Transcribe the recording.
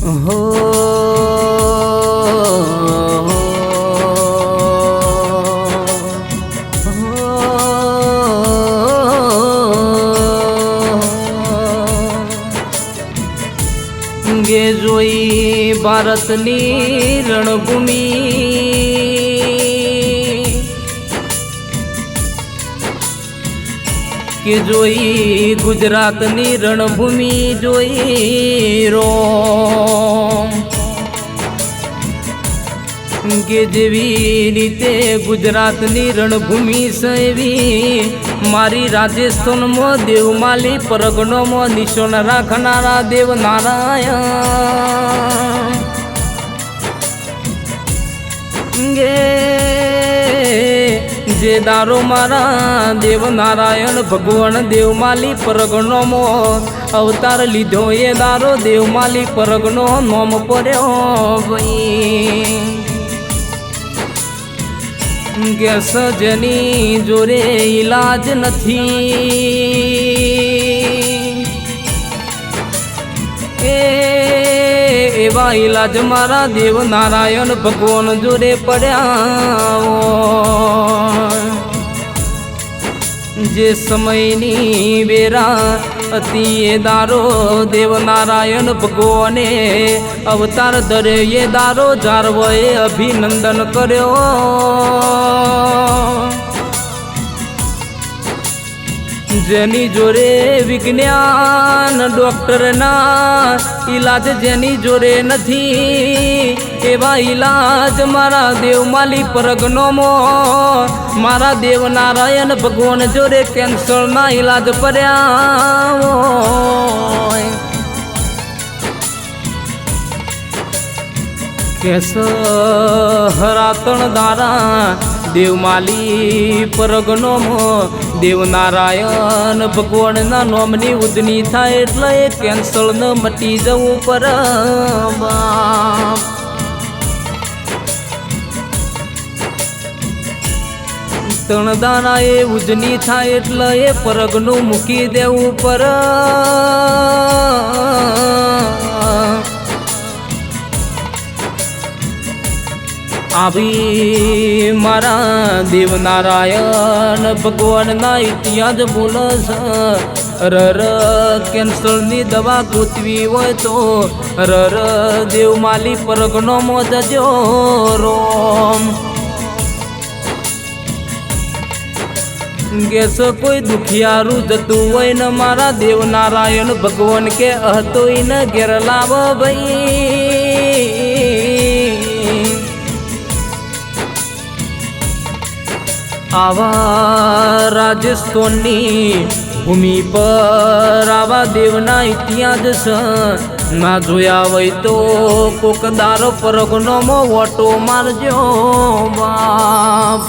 હો ગે જોઈ ભારતની રણભૂમિ. કે જોઈ ગુજરાતની રણભૂમિ જોઈ રો કે જેવી રીતે ગુજરાતની રણભૂમિ સૈવી. મારી રાજસ્થાનમાં દેવમાલી પરગણોમાં નિશાન રાખનારા દેવ નારાયણ. ગે જે દારો મારા દેવ નારાયણ, ભગવાન દેવમાલી પરગણોમો અવતાર લીધો એ દારો દેવમાલી પરગણો નોમ પડ્યો ભાઈ. ગેસ સજની જોરે ઈલાજ નથી એ, એવા ઈલાજ મારા દેવ નારાયણ ભગવાન જોડે પડ્યા. જે સમયની વેરા હતી એ દારો દેવ નારાયણ ભગવાને અવતાર ધરે એ દારો જારવએ અભિનંદન કર્યો. જેની જોડે વિજ્ઞાન, ડોક્ટરના ઈલાજ જેની જોડે નથી, એવા ઈલાજ મારા દેવમાલી પરગનોમો મારા દેવ નારાયણ ભગવાન જોડે કેન્સરના ઈલાજ પર્યા. કેસ હરાતણ દારા દેવમાલી પરગનોમો દેવનારાયણ ભગવાનના નોમની ઉદની થાય એટલે એ કેન્સર ન મટી જવું પર તણદાના એ ઉજની થાય એટલે એ પરગનું મૂકી દેવું પર આવી મારા દેવ નારાયણ ભગવાનના ઇતિહાસ બોલો રર કેન્સરની દવા ગોતવી હોય તો રર દેવમાલી પરગનો મોજજો રોમ. ગેસ કોઈ દુખિયારું જતું હોય ને મારા દેવ નારાયણ ભગવાન કે હતો ને ઘેર લાવ ભાઈ. આવા રાજસ્થાનની ભૂમિ પર આવા દેવના ઇતિહાસ ના જોયા હોય તો કોકદારો પરગનો ઓટો મારજો બાપ.